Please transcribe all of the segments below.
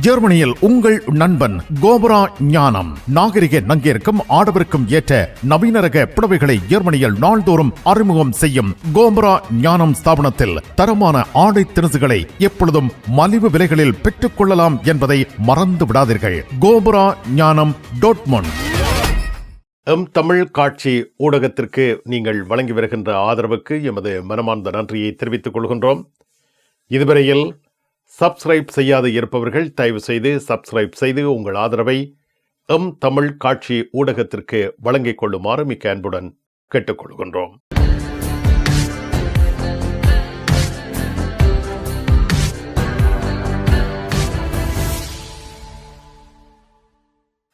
ஜெர்மனியில் உங்கள் நண்பன் கோபரா ஞானம். நாகரிக நங்கிற்கும் ஆடவருக்கும் ஏற்ற நவீன ரக புடவைகளை ஜெர்மனியில் நாள்தோறும் அறிமுகம் செய்யும் கோபரா ஞானம் ஸ்தாபனத்தில் தரமான ஆடை திணுசுகளை எப்பொழுதும் மலிவு விலைகளில் பெற்றுக் கொள்ளலாம் என்பதை மறந்து விடாதீர்கள். கோபரா ஞானம் டோட்மோன் எம் தமிழ் காட்சி ஊடகத்திற்கு நீங்கள் வழங்கி வருகின்ற ஆதரவுக்கு எமது மனமார்ந்த நன்றியை தெரிவித்துக் கொள்கின்றோம். இதுவரையில் சப்ஸ்கிரைப் செய்யாது இருப்பவர்கள் தயவு செய்து சப்ஸ்கிரைப் செய்து உங்கள் ஆதரவை எம் தமிழ் காட்சி ஊடகத்திற்கு வழங்கிக் கொள்ளுமாறு மிக்க அன்புடன் கேட்டுக்கொள்கின்றோம்.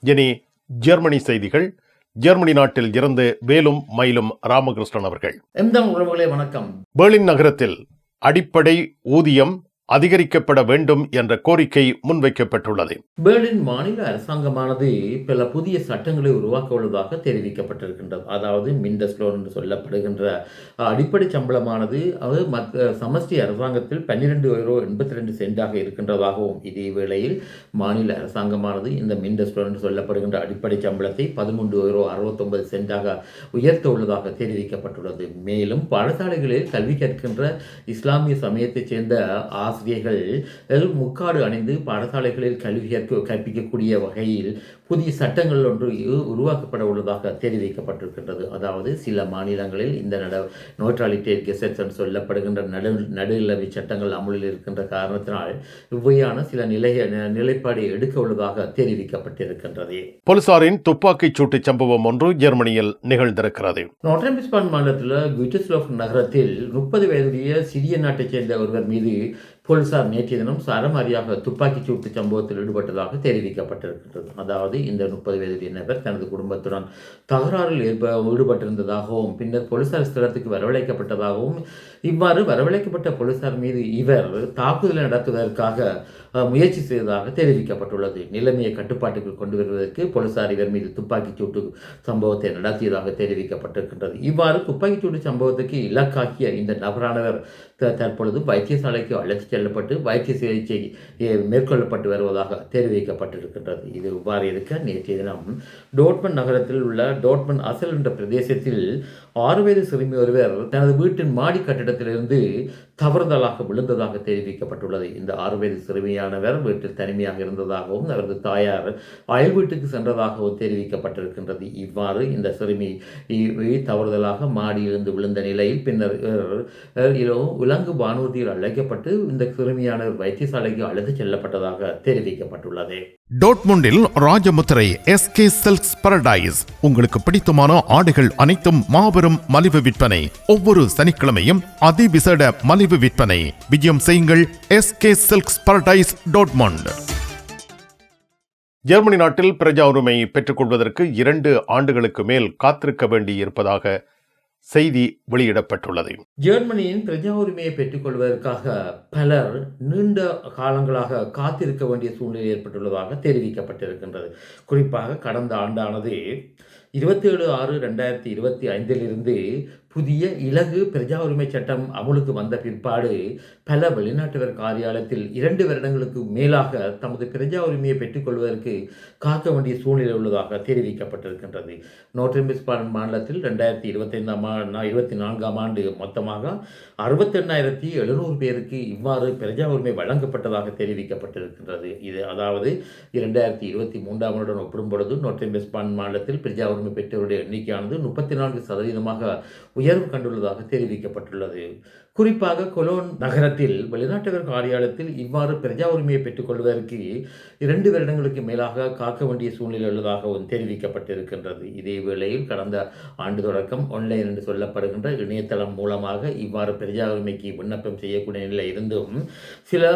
இனி ஜெர்மனி செய்திகள். ஜெர்மனி நாட்டில் இருந்து வேலும் மயிலும் ராமகிருஷ்ணன் அவர்கள். உறவுகளே வணக்கம். பெர்லின் நகரத்தில் அடிப்படை ஊதியம் அதிகரிக்கப்பட வேண்டும் என்ற கோரிக்கை முன்வைக்கப்பட்டுள்ளது. பேர்லின் மாநில அரசாங்கமானது பல புதிய சட்டங்களை உருவாக்க உள்ளதாக தெரிவிக்கப்பட்டிருக்கின்றது. அதாவது மின்டஸ்லோன் என்று சொல்லப்படுகின்ற அடிப்படை சம்பளமானது அது மற்ற சமஷ்டி அரசாங்கத்தில் பன்னிரெண்டு யூரோ எண்பத்தி ரெண்டு சென்டாக இருக்கின்றதாகவும் இதே வேளையில் மாநில அரசாங்கமானது இந்த மின்டஸ்லோன் என்று சொல்லப்படுகின்ற அடிப்படை சம்பளத்தை பதிமூன்று யூரோ அறுபத்தொன்பது சென்டாக உயர்த்த உள்ளதாக தெரிவிக்கப்பட்டுள்ளது. மேலும் பாடசாலைகளில் கல்வி கற்கின்ற இஸ்லாமிய சமயத்தைச் சேர்ந்த ஆசிரியர்கள் முக்காடு அணிந்து பாடசாலைகளில் கல்வி கற்க கற்பிக்கக்கூடிய வகையில் புதிய சட்டங்கள் ஒன்று உருவாக்கப்பட உள்ளதாக தெரிவிக்கப்பட்டிருக்கின்றது. அதாவது சில மாநிலங்களில் இந்த நட நோட்ராலிட்டே கெசட்ஸ் என்று சொல்லப்படுகின்ற நடு நடுநிலவி சட்டங்கள் அமுலில் இருக்கின்ற காரணத்தினால் இவ்வையான சில நிலைய நிலைப்பாடு எடுக்க உள்ளதாக தெரிவிக்கப்பட்டிருக்கின்றது. போலீசாரின் துப்பாக்கிச் சூட்டு சம்பவம் ஒன்று ஜெர்மனியில் நிகழ்ந்திருக்கிறது. நோட்ரம்பிஸ்பான் மாநிலத்தில் குவிட்டஸ்லோஃப் நகரத்தில் முப்பது வயதுடைய சிறிய நாட்டைச் சேர்ந்த ஒருவர் மீது போலீசார் நேற்றைய தினம் சரமாரியாக துப்பாக்கிச் சூட்டு சம்பவத்தில் ஈடுபட்டதாக தெரிவிக்கப்பட்டிருக்கின்றது. அதாவது இந்த முப்பது வயதுடைய நபர் தனது குடும்பத்துடன் தகராறில் ஈடுபட்டிருந்ததாகவும் பின்னர் போலீசார் ஸ்தலத்துக்கு வரவழைக்கப்பட்டதாகவும் இவ்வாறு வரவழைக்கப்பட்ட போலீசார் மீது இவர் தாக்குதலை நடத்துவதற்காக முயற்சி செய்ததாக தெரிவிக்கப்பட்டுள்ளது. நிலைமையை கட்டுப்பாட்டுக்கு கொண்டு வருவதற்கு போலீசார் இவர் மீது துப்பாக்கிச் சூட்டு சம்பவத்தை நடத்தியதாக தெரிவிக்கப்பட்டிருக்கின்றது. இவ்வாறு துப்பாக்கிச் சூட்டு சம்பவத்துக்கு இலக்காகிய இந்த நபரானவர் தற்பொழுது வைத்தியசாலைக்கு அழைத்து செல்லப்பட்டு வைத்திய சிகிச்சை மேற்கொள்ளப்பட்டு வருவதாக தெரிவிக்கப்பட்டிருக்கின்றது. இது இவ்வாறு இருக்க நேற்றைய தினம் டோட்மன் நகரத்தில் உள்ள டோட்மன் அசல் என்ற பிரதேசத்தில் ஆறு வயது சிறுமி ஒருவர் தனது வீட்டின் மாடி கட்டிடத்திலிருந்து தவறுதலாக விழுந்ததாக தெரிவிக்கப்பட்டுள்ளது. இந்த ஆறு வயது சிறுமியானவர் வீட்டில் தனிமையாக இருந்ததாகவும் அவரது தாயார் அயல் வீட்டுக்கு சென்றதாகவும் தெரிவிக்கப்பட்டிருக்கின்றது. இவ்வாறு இந்த சிறுமி தவறுதலாக மாடியிலிருந்து விழுந்த நிலையில் பின்னர் விலங்கு வானூர்தியில் அழைக்கப்பட்டு இந்த சிறுமியானவர் வைத்தியசாலைக்கு அழைத்து செல்லப்பட்டதாக தெரிவிக்கப்பட்டுள்ளது. டோட்முண்டில் Rajamuthirai S K silks paradise உங்களுக்கு பிடித்தமான ஆடைகள் அனைத்தும் மாபெரும் மலிவு விற்பனை. ஒவ்வொரு சனிக்கிழமையும் அதிவிசேட மலிவு விற்பனை. விஜயம் செய்யுங்கள் S K silks paradise Dortmund. Germany நாட்டில் பிரஜா உரிமை பெற்றுக்கொள்வதற்கு இரண்டு ஆண்டுகளுக்கு மேல் காத்திருக்க வேண்டி இருப்பதாக செய்தி வெளியிடப்பட்டுள்ளது. ஜெர்மனியின் பிரஜா உரிமையை பெற்றுக்கொள்வதற்காக பலர் நீண்ட காலங்களாக காத்திருக்க வேண்டிய சூழ்நிலை ஏற்பட்டுள்ளதாக தெரிவிக்கப்பட்டிருக்கின்றது. குறிப்பாக கடந்த ஆண்டானது இருபத்தி ஏழு ஆறு ரெண்டாயிரத்தி இருபத்தி ஐந்திலிருந்து புதிய இலகு பிரஜா உரிமை சட்டம் அமலுக்கு வந்த பிற்பாடு பல வெளிநாட்டவர் காரியாலயத்தில் இரண்டு வருடங்களுக்கு மேலாக தமது பிரஜா உரிமையை பெற்றுக்கொள்வதற்கு காக்க வேண்டிய சூழ்நிலை உள்ளதாக தெரிவிக்கப்பட்டிருக்கின்றது. நோட்ரிம்பிஸ்பான் மாநிலத்தில் ரெண்டாயிரத்தி இருபத்தைந்தாம் இருபத்தி நான்காம் ஆண்டு மொத்தமாக அறுபத்தெண்ணாயிரத்தி எழுநூறு பேருக்கு இவ்வாறு பிரஜா உரிமை வழங்கப்பட்டதாக தெரிவிக்கப்பட்டிருக்கின்றது. இது அதாவது இரண்டாயிரத்தி இருபத்தி மூன்றாம் ஆண்டுடன் ஒப்பிடும் பொழுது நோட்ரிம்பிஸ்பான் மாநிலத்தில் பிரஜா உரிமை பெற்றவருடைய எண்ணிக்கையானது முப்பத்தி நான்கு சதவீதமாக உயர்வு கண்டுள்ளதாக தெரிவிக்கப்பட்டுள்ளது. குறிப்பாக கொலோன் நகரத்தில் வெளிநாட்டவர் காரியாலயத்தில் இவ்வாறு பிரஜா உரிமையை பெற்றுக்கொள்வதற்கு இரண்டு வருடங்களுக்கு மேலாக காக்க வேண்டிய சூழ்நிலை உள்ளதாகவும் தெரிவிக்கப்பட்டிருக்கின்றது. இதே வேளையில் கடந்த ஆண்டு தொடக்கம் ஆன்லைன் என்று சொல்லப்படுகின்ற இணையதளம் மூலமாக இவ்வாறு பிரஜா உரிமைக்கு விண்ணப்பம் செய்யக்கூடிய நிலை இருந்தும் சில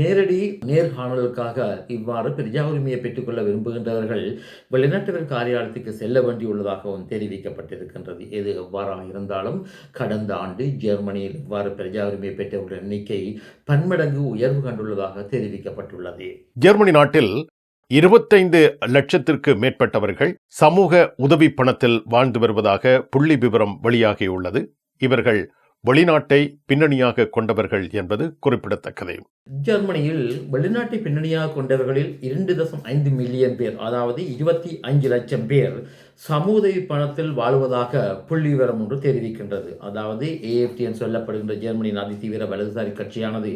நேரடி நேர்காணலுக்காக இவ்வாறு பிரஜா உரிமையை பெற்றுக்கொள்ள விரும்புகின்றவர்கள் வெளிநாட்டவர் காரியாலயத்துக்கு செல்ல வேண்டியுள்ளதாகவும் தெரிவிக்கப்பட்டிருக்கின்றது. எது எவ்வாறாக இருந்தாலும் கடந்த ஆண்டு ஜெர்மனியில் இவ்வாறு பிரஜா உரிமை பெற்றவர்கள் எண்ணிக்கை பன்மடங்கு உயர்வு கண்டுள்ளதாக தெரிவிக்கப்பட்டுள்ளது. ஜெர்மனி நாட்டில் இருபத்தைந்து லட்சத்திற்கு மேற்பட்டவர்கள் சமூக உதவி பணத்தில் வாழ்ந்து வருவதாக புள்ளி விவரம் வெளியாகியுள்ளது. இவர்கள் வெளிநாட்டை பின்னணியாக கொண்டவர்கள் என்பது குறிப்பிடத்தக்கது. ஜெர்மனியில் வெளிநாட்டு பின்னணியாக கொண்டவர்களில் இரண்டு தசம் ஐந்து மில்லியன் பேர் அதாவது இருபத்தி அஞ்சு லட்சம் பேர் சமூக பணத்தில் வாழ்வதாக புள்ளி விவரம் ஒன்று தெரிவிக்கின்றது. அதாவது ஏஎஃப்டி சொல்லப்படுகின்ற ஜெர்மனியின் அதிதீவிர வலதுசாரி கட்சியானது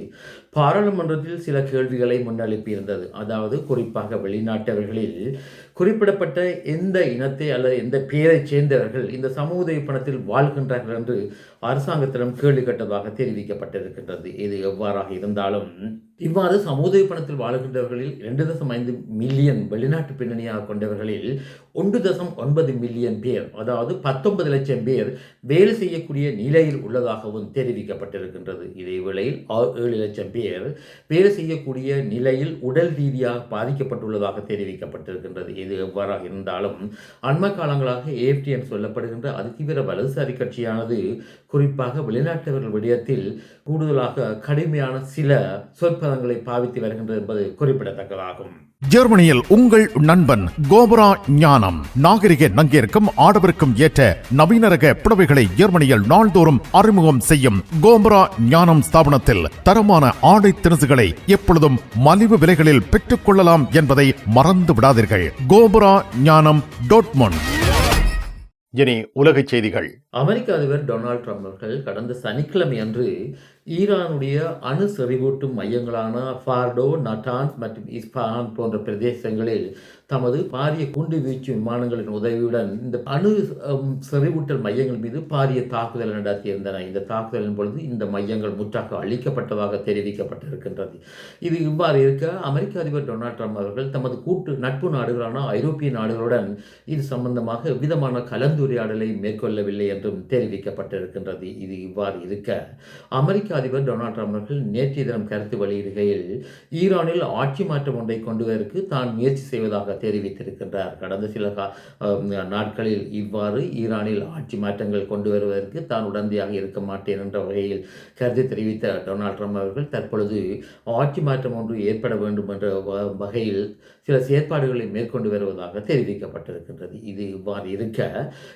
பாராளுமன்றத்தில் சில கேள்விகளை முன்னெழுப்பியிருந்தது. அதாவது குறிப்பாக வெளிநாட்டவர்களில் குறிப்பிடப்பட்ட எந்த இனத்தை அல்லது எந்த பெயரைச் சேர்ந்தவர்கள் இந்த சமூக பணத்தில் வாழ்கின்றார்கள் என்று அரசாங்கத்திடம் கேள்வி கட்டதாக தெரிவிக்கப்பட்டிருக்கின்றது. இது எவ்வாறாக இருந்தாலும் um, இவ்வாறு சமுதாய பணத்தில் வாழுகின்றவர்களில் இரண்டு தசம் ஐந்து மில்லியன் வெளிநாட்டு பின்னணியாக கொண்டவர்களில் ஒன்று தசம் ஒன்பது மில்லியன் பேர் அதாவது பத்தொன்பது லட்சம் பேர் வேலை செய்யக்கூடிய நிலையில் உள்ளதாகவும் தெரிவிக்கப்பட்டிருக்கின்றது. இதே வேளையில் ஏழு லட்சம் பேர் வேலை செய்யக்கூடிய நிலையில் உடல் ரீதியாக பாதிக்கப்பட்டுள்ளதாக தெரிவிக்கப்பட்டிருக்கின்றது. இது எவ்வாறாக இருந்தாலும் அண்மை காலங்களாக ஏஎஃப்டி என்று சொல்லப்படுகின்ற அதிதீவிர வலதுசாரி கட்சியானது குறிப்பாக வெளிநாட்டவர்கள் விடயத்தில் கூடுதலாக கடுமையான சில சொற்ப சொற்பதங்களை பாவித்து வருகின்றது என்பது குறிப்பிடத்தக்கதாகும். ஜெர்மனியில் உங்கள் நண்பன் கோபுரா ஞானம். நாகரிக நங்கிற்கும் ஆடவருக்கும் ஏற்ற நவீன ரக புடவைகளை ஜெர்மனியில் நாள்தோறும் அறிமுகம் செய்யும் கோபுரா ஞானம் ஸ்தாபனத்தில் தரமான ஆடை திணுசுகளை எப்பொழுதும் மலிவு விலைகளில் பெற்றுக் கொள்ளலாம் என்பதை மறந்து விடாதீர்கள். கோபுரா ஞானம் டோட்மொன் இனி உலகச் செய்திகள். அமெரிக்க அதிபர் டொனால்ட் ட்ரம்ப் அவர்கள் கடந்த சனிக்கிழமை அன்று ஈரானுடைய அணு செறிவூட்டும் மையங்களான ஃபார்டோ நட்டான்ஸ் மற்றும் இஸ்பான் போன்ற பிரதேசங்களில் தமது பாரிய குண்டு வீச்சு விமானங்களின் உதவியுடன் இந்த அணு செறிவூட்டல் மையங்கள் மீது பாரிய தாக்குதல் நடத்தியிருந்தன. இந்த தாக்குதலின் பொழுது இந்த மையங்கள் முற்றாக அழிக்கப்பட்டதாக தெரிவிக்கப்பட்டிருக்கின்றது. இது இவ்வாறு இருக்க அமெரிக்க அதிபர் டொனால்ட் ட்ரம்ப் அவர்கள் தமது கூட்டு நட்பு நாடுகளான ஐரோப்பிய நாடுகளுடன் இது சம்பந்தமாக விதமான கலந்துரையாடலை மேற்கொள்ளவில்லை என்றும் தெரிவிக்கப்பட்டிருக்கின்றது. இது இவ்வாறு இருக்க அமெரிக்க அதிபர் டொனால்ட் ட்ரம்ப் அவர்கள் நேற்றைய தினம் கருத்து வெளியிடுகையில் ஈரானில் ஆட்சி மாற்றம் ஒன்றை கொண்டு வருவதற்கு தான் முயற்சி செய்வதாக தெரிவித்திருக்கின்றார். கடந்த சில கா- நாட்களில் இவ்வாறு ஈரானில் ஆட்சி மாற்றங்கள் கொண்டு வருவதற்கு தான் உடந்தையாக இருக்க மாட்டேன் என்ற வகையில் கருத்து தெரிவித்த டொனால்ட் ட்ரம்ப் அவர்கள் தற்பொழுது ஆட்சி மாற்றம் ஒன்று ஏற்பட வேண்டும் என்ற வ- வகையில் சில செயற்பாடுகளை மேற்கொண்டு வருவதாக தெரிவிக்கப்பட்டிருக்கின்றது. இது இவ்வாறு இருக்க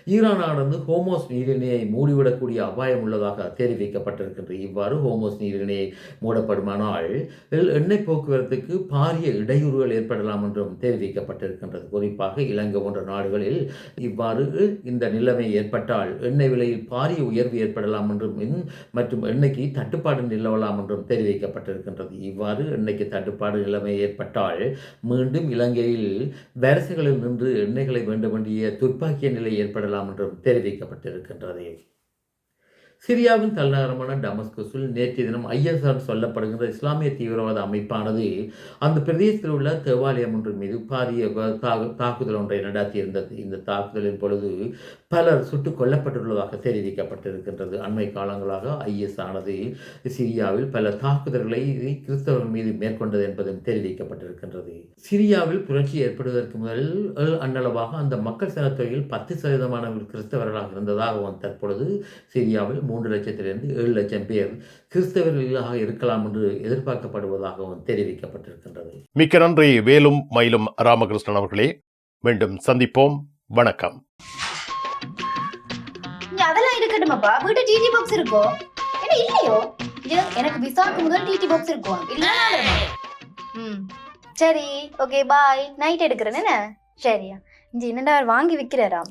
ஈரானானது ஹோமோஸ் நீரிணையை மூடிவிடக்கூடிய அபாயம் உள்ளதாக தெரிவிக்கப்பட்டிருக்கின்றது. இவ்வாறு ஹோமோஸ் நீரிணையை மூடப்படுமானால் எண்ணெய் போக்குவரத்துக்கு பாரிய இடையூறுகள் ஏற்படலாம் என்றும் தெரிவிக்கப்பட்டிருக்கின்றது. குறிப்பாக இலங்கை போன்ற நாடுகளில் இவ்வாறு இந்த நிலைமை ஏற்பட்டால் எண்ணெய் விலையில் பாரிய உயர்வு ஏற்படலாம் என்றும் மற்றும் எண்ணெய்க்கு தட்டுப்பாடு நிலவலாம் என்றும் தெரிவிக்கப்பட்டிருக்கின்றது. இவ்வாறு எண்ணெய்க்கு தட்டுப்பாடு நிலைமை ஏற்பட்டால் மீண்டும் இலங்கையில் வரிசைகளில் நின்று எண்ணெய்களை வேண்ட வேண்டிய துப்பாக்கிய நிலை ஏற்படலாம் என்றும் தெரிவிக்கப்பட்டிருக்கின்றது. சிரியாவின் தலைநகரமான டமஸ்கஸில் நேற்றைய தினம் ஐஎஸ்ஆர் சொல்லப்படுகின்ற இஸ்லாமிய தீவிரவாத அமைப்பானது அந்த பிரதேசத்தில் உள்ள தேவாலயம் ஒன்று மீது பாரிய தாக்கு- தாக்குதல் ஒன்றை நடத்தியிருந்தது. இந்த தாக்குதலின் பொழுது பலர் சுட்டுக் கொல்லப்பட்டுள்ளதாக தெரிவிக்கப்பட்டிருக்கின்றது. அண்மை காலங்களாக ஐஎஸ் ஆனது சிரியாவில் பல தாக்குதல்களை கிறிஸ்தவர்கள் மீது மேற்கொண்டது என்பதும் தெரிவிக்கப்பட்டிருக்கின்றது. சிரியாவில் புரட்சி ஏற்படுவதற்கு முதல் அஹ், அன்னளவாக அந்த மக்கள் சனத்தொகையில் பத்து சதவீதமான கிறிஸ்தவர்களாக இருந்ததாகவும் தற்பொழுது சிரியாவில் மூன்று லட்சத்திலிருந்து ஏழு லட்சம் பேர் கிறிஸ்தவர்களாக இருக்கலாம் என்று எதிர்பார்க்கப்படுவதாகவும் தெரிவிக்கப்பட்டிருக்கின்றது. மிக்க நன்றி. வேலும் மயிலும் ராமகிருஷ்ணன் அவர்களே. மீண்டும் சந்திப்போம். வணக்கம். அதெல்லாம் இருக்கட்டுமாப்பா? வீட்டு டிடி பாக்ஸ் இருக்கோ? என்ன இல்லையோ? எனக்கு விசாக்கு முதல் டிடி பாக்ஸ் இருக்கும் இல்ல ம். சரி ஓகே பாய் நைட் எடுக்கிறேன் என்ன? சரியா. இங்க என்னடா வாங்கி விக்கிறாராம்